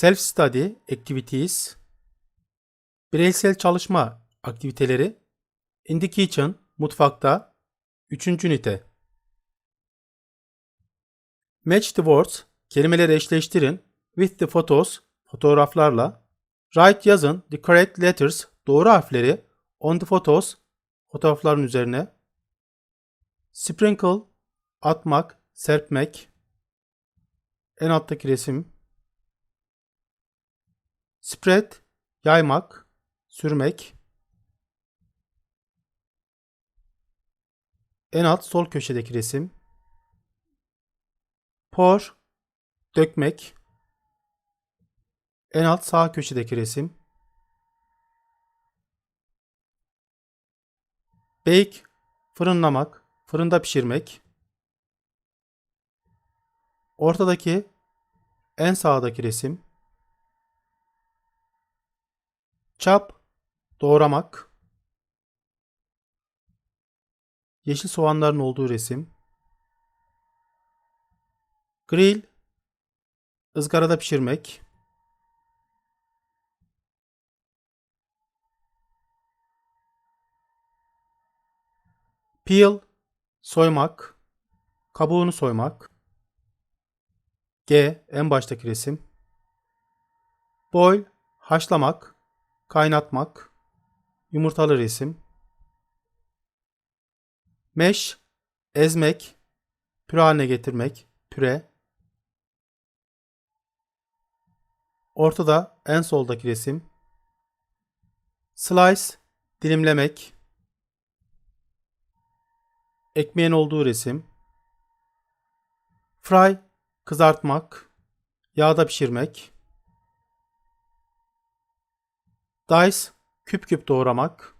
Self-study activities, bireysel çalışma aktiviteleri, in the kitchen, mutfakta, 3. ünite. Match the words, kelimeleri eşleştirin, with the photos, fotoğraflarla. Write yazın, the correct letters, doğru harfleri, on the photos, fotoğrafların üzerine. Sprinkle, atmak, serpmek. En alttaki resim. Spread, yaymak, sürmek. En alt sol köşedeki resim. Pour, dökmek. En alt sağ köşedeki resim. Bake, fırınlamak, fırında pişirmek. Ortadaki en sağdaki resim. Chop, doğramak. Yeşil soğanların olduğu resim. Grill, ızgarada pişirmek. Peel, soymak. Kabuğunu soymak. G, en baştaki resim. Boil, haşlamak, kaynatmak. Yumurtalı resim. Mesh, ezmek, püre haline getirmek, püre. Ortada en soldaki resim. Slice, dilimlemek. Ekmeğin olduğu resim. Fry, kızartmak, yağda pişirmek. Dice, küp küp doğramak.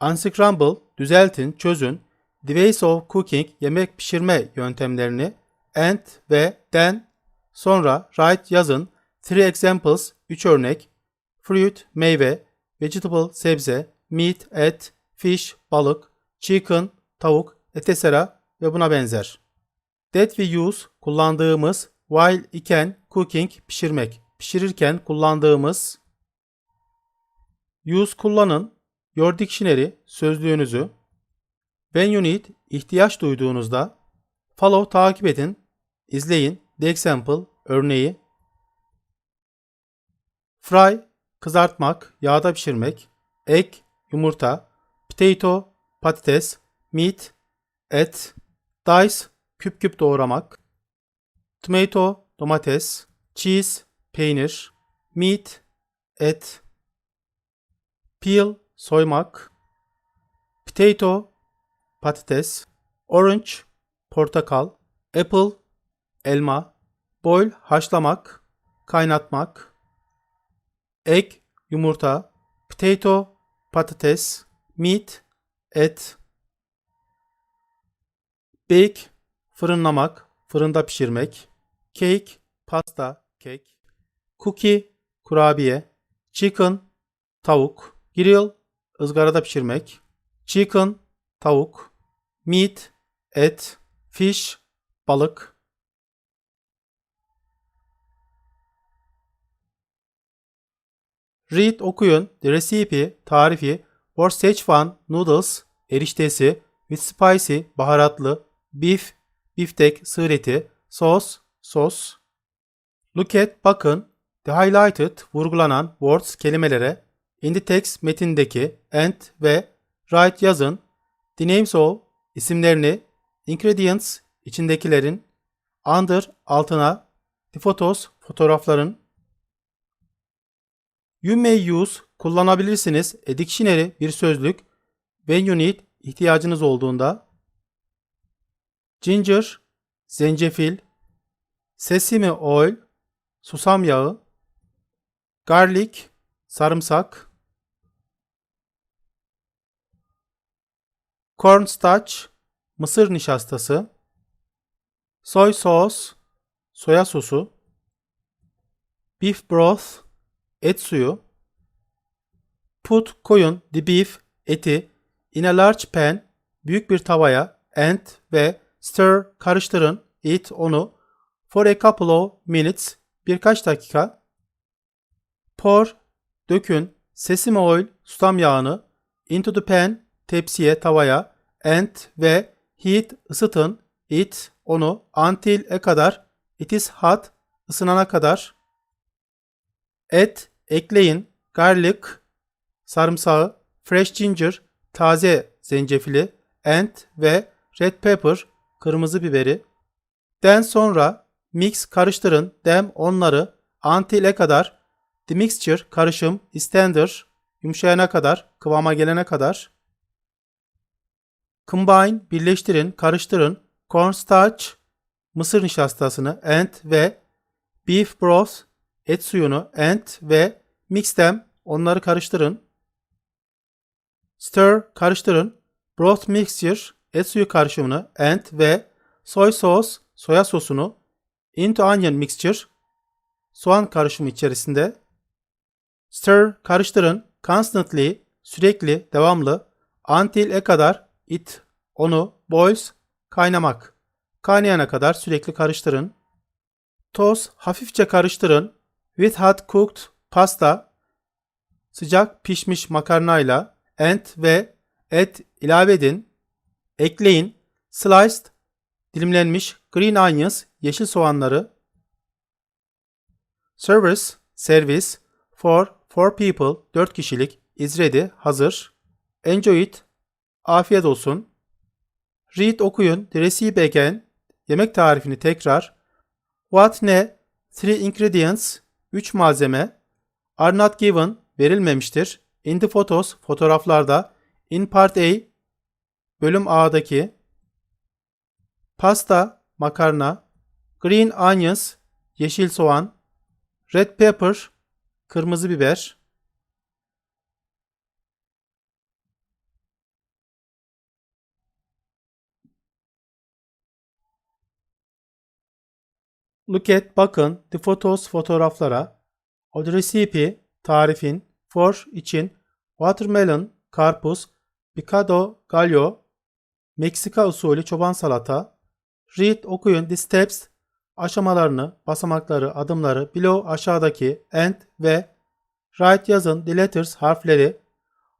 Unscramble, düzeltin, çözün. The of cooking, yemek pişirme yöntemlerini. And ve then, sonra write yazın. Three examples, 3 örnek. Fruit, meyve. Vegetable, sebze. Meat, et. Fish, balık. Chicken, tavuk, etc. ve buna benzer. That we use, kullandığımız. While iken, cooking, pişirmek. Pişirirken kullandığımız. Use kullanın. Your dictionary, sözlüğünüzü. When you need, ihtiyaç duyduğunuzda. Follow, takip edin. izleyin. The example, örneği. Fry, kızartmak, yağda pişirmek. Egg, yumurta. Potato, patates. Meat, et. Dice, küp küp doğramak. Tomato, domates. Cheese, peynir. Meat, et. Peel, soymak. Potato, patates. Orange, portakal. Apple, elma. Boil, haşlamak, kaynatmak. Egg, yumurta. Potato, patates. Meat, et. Bake, fırınlamak, fırında pişirmek. Cake, pasta, kek. Cookie, kurabiye. Chicken, tavuk. Grill, ızgarada pişirmek. Chicken, tavuk. Meat, et. Fish, balık. Read okuyun. The recipe, tarifi for noodles, eriştesi with spicy, baharatlı, beef, biftek, sığır eti, sos, sos. Look at, bakın. The highlighted, vurgulanan words, kelimelere in the text metindeki and ve write yazın. The names of isimlerini, ingredients içindekilerin, under altına, the photos fotoğrafların. You may use kullanabilirsiniz. A dictionary bir sözlük. When you need ihtiyacınız olduğunda. Ginger zencefil. Sesame oil susam yağı. Garlic sarımsak. Cornstarch, mısır nişastası. Soy sauce, soya sosu. Beef broth, et suyu. Put koyun the beef eti in a large pan büyük bir tavaya and ve stir karıştırın it onu for a couple of minutes birkaç dakika. Pour dökün sesame oil susam yağını into the pan tepsiye tavaya and ve heat ısıtın it onu until e kadar it is hot ısınana kadar. Et ekleyin garlic sarımsağı fresh ginger taze zencefili and ve red pepper kırmızı biberi. Den sonra mix karıştırın dem onları until'e kadar the mixture karışım istender yumuşayana kadar kıvama gelene kadar. Combine birleştirin karıştırın cornstarch mısır nişastasını and ve beef broth et suyunu and ve mix them. Onları karıştırın. Stir karıştırın. Broth mixture et suyu karışımını and ve soy sauce soya sosunu into onion mixture soğan karışımı içerisinde. Stir karıştırın. Constantly sürekli devamlı. Until e kadar it onu boils kaynamak. Kaynayana kadar sürekli karıştırın. Toz hafifçe karıştırın. With hot cooked pasta sıcak pişmiş makarnayla and ve et ilave edin. Ekleyin. Sliced dilimlenmiş green onions yeşil soğanları. Service servis for four people 4 kişilik is ready hazır. Enjoy it. Afiyet olsun. Read okuyun. The recipe again. Yemek tarifini tekrar. What ne? Three ingredients. 3 malzeme are not given verilmemiştir. İn the photos fotoğraflarda. İn part A bölüm A'daki. Pasta, makarna, green onions, yeşil soğan, red pepper, kırmızı biber, Look at bakın. The photos fotoğraflara. O the recipe tarifin for için watermelon karpuz, picado gallo Meksika usulü çoban salata. Read okuyun the steps aşamalarını, basamakları, adımları below aşağıdaki and ve write yazın the letters harfleri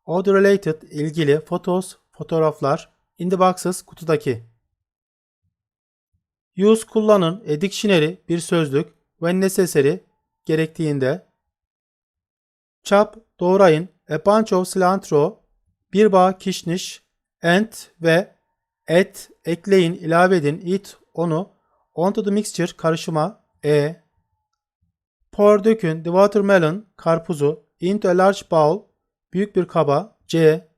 o the related ilgili photos fotoğraflar in the boxes kutudaki. Use kullanın a dictionary bir sözlük when necessary gerektiğinde. Chop doğrayın. A bunch cilantro bir bağ kişniş and ve et ekleyin ilave edin. İt onu. Onto the mixture karışıma. E pour dökün. The watermelon karpuzu. İnto a large bowl büyük bir kaba. C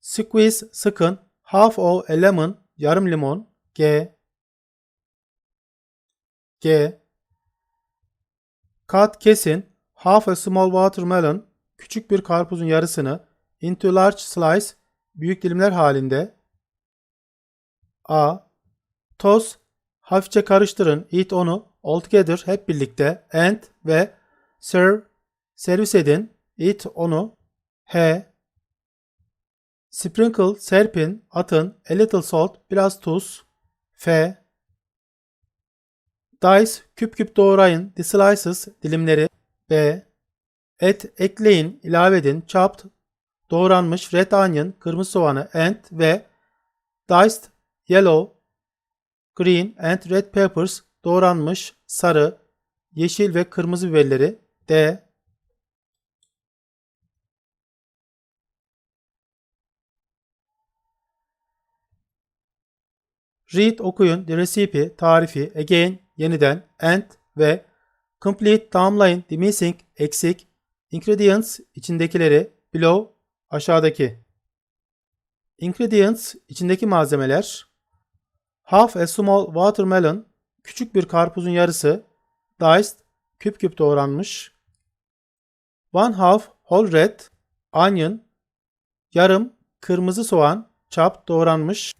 squeeze sıkın. Half of a lemon yarım limon. G g cut kesin half a small watermelon küçük bir karpuzun yarısını into large slice büyük dilimler halinde A. Toz hafifçe karıştırın. Eat onu altogether hep birlikte and ve serve servis edin. Eat onu H. Sprinkle serpin atın. A little salt biraz tuz. F. Dice küp küp doğrayın. The slices dilimleri. B. Et ekleyin ilave edin. Chopped doğranmış red onion kırmızı soğanı and ve diced yellow, green and red peppers doğranmış sarı, yeşil ve kırmızı biberleri D. Read okuyun the recipe tarifi again yeniden and ve complete tamamlayın the missing eksik ingredients içindekileri below aşağıdaki. Ingredients içindeki malzemeler Half a small watermelon, küçük bir karpuzun yarısı, diced, küp küp doğranmış. One half whole red, onion, yarım kırmızı soğan, chopped doğranmış.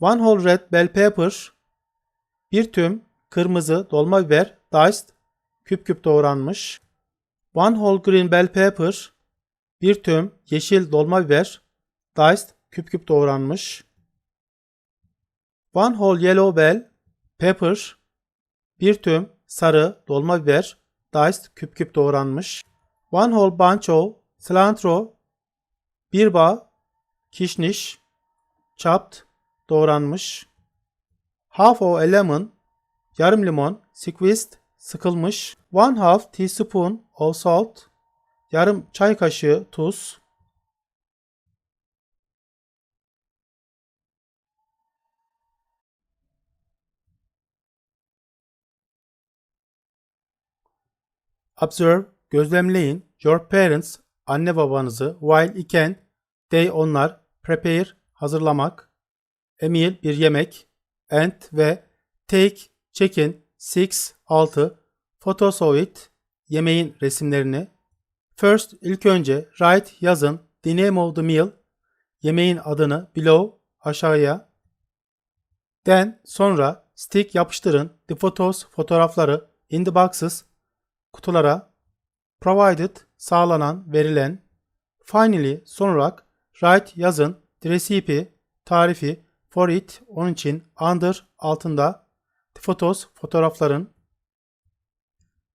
One whole red bell pepper, bir tüm kırmızı dolma biber, diced, küp küp doğranmış. One whole green bell pepper. Bir tüm yeşil dolma biber. Diced küp küp doğranmış. One whole yellow bell pepper. Bir tüm sarı dolma biber. Diced küp küp doğranmış. One whole bunch of cilantro. Bir bağ kişniş. Chopped doğranmış. Half a lemon yarım limon squeezed sıkılmış. One half teaspoon of salt yarım çay kaşığı tuz. Observe, gözlemleyin. Your parents, anne babanızı, while iken, they onlar, prepare, hazırlamak, a meal, bir yemek, and ve take, çekin, six, altı, photos of it, yemeğin resimlerini, first, ilk önce, write, yazın, the name of the meal, yemeğin adını, below, aşağıya, then, sonra, stick, yapıştırın, the photos, fotoğrafları, in the boxes, kutulara, provided, sağlanan, verilen, finally, son olarak, write, yazın, the recipe, tarifi, for it, onun için, under, altında, photos, fotoğrafların,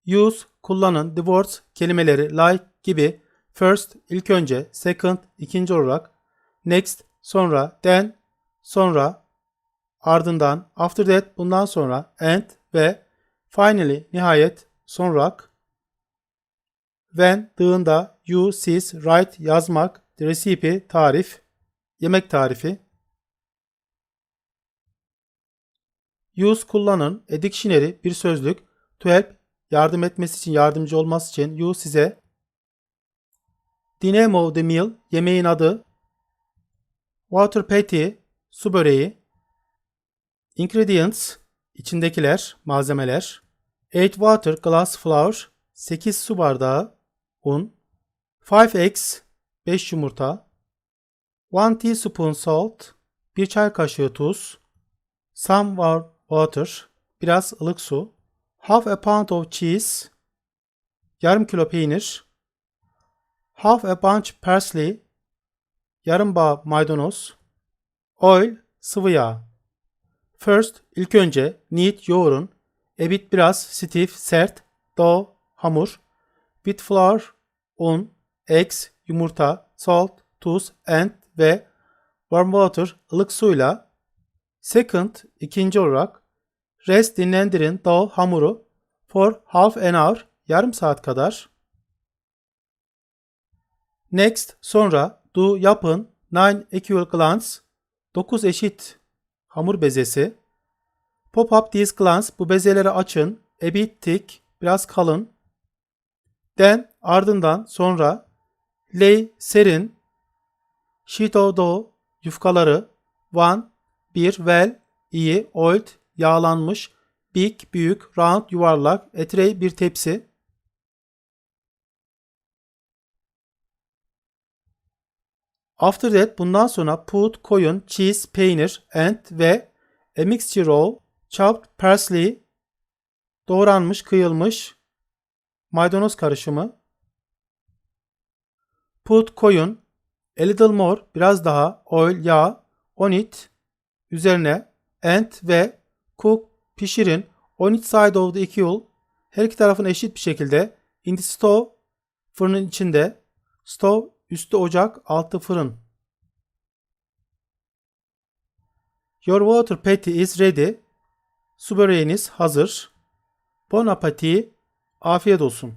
use, kullanın, the words, kelimeleri, like gibi, first, ilk önce, second, ikinci olarak, next, sonra, then, sonra, ardından, after that, bundan sonra, and ve finally, nihayet, son olarak, when, dığında, you, siz, write, yazmak, recipe, tarif, yemek tarifi, use, kullanın, a dictionary, bir sözlük, to help, yardım etmesi için, yardımcı olması için, you, size, the name of the meal, yemeğin adı, water patty, su böreği, ingredients, içindekiler, malzemeler, 8 water glass flour, 8 su bardağı, un, 5 eggs, 5 yumurta, 1 teaspoon salt, 1 çay kaşığı tuz, some warm water, biraz ılık su, half a pound of cheese, yarım kilo peynir, half a bunch parsley, yarım bağ maydanoz, oil, sıvı yağ. First, ilk önce, knead, yoğurun, a bit biraz, stiff, sert, dough, hamur, with flour, un, eggs, yumurta, salt, tuz, and ve warm water, ılık suyla. Second, ikinci olarak, rest dinlendirin dough, hamuru for half an hour, yarım saat kadar. Next, sonra, do, yapın, nine equal glands, 9 eşit hamur bezesi. Pop up these glands, bu bezeleri açın, a bit thick, biraz kalın. Then, ardından, sonra, lay, serin, sheet of dough, yufkaları, one, bir, well, iyi, oiled, yağlanmış, big, büyük, round, yuvarlak, a tray, bir tepsi. After that, bundan sonra put, koyun, cheese, peynir, and ve a mixture of chopped parsley, doğranmış, kıyılmış, maydanoz karışımı. Put, koyun, a little more, biraz daha, oil, yağ, on it, üzerine, and ve cook, pişirin, on each side of the equal, her iki tarafın eşit bir şekilde, in the stove, fırının içinde, stove, üstü ocak, altı fırın. Your water patty is ready. Su böreğiniz hazır. Bon appetit. Afiyet olsun.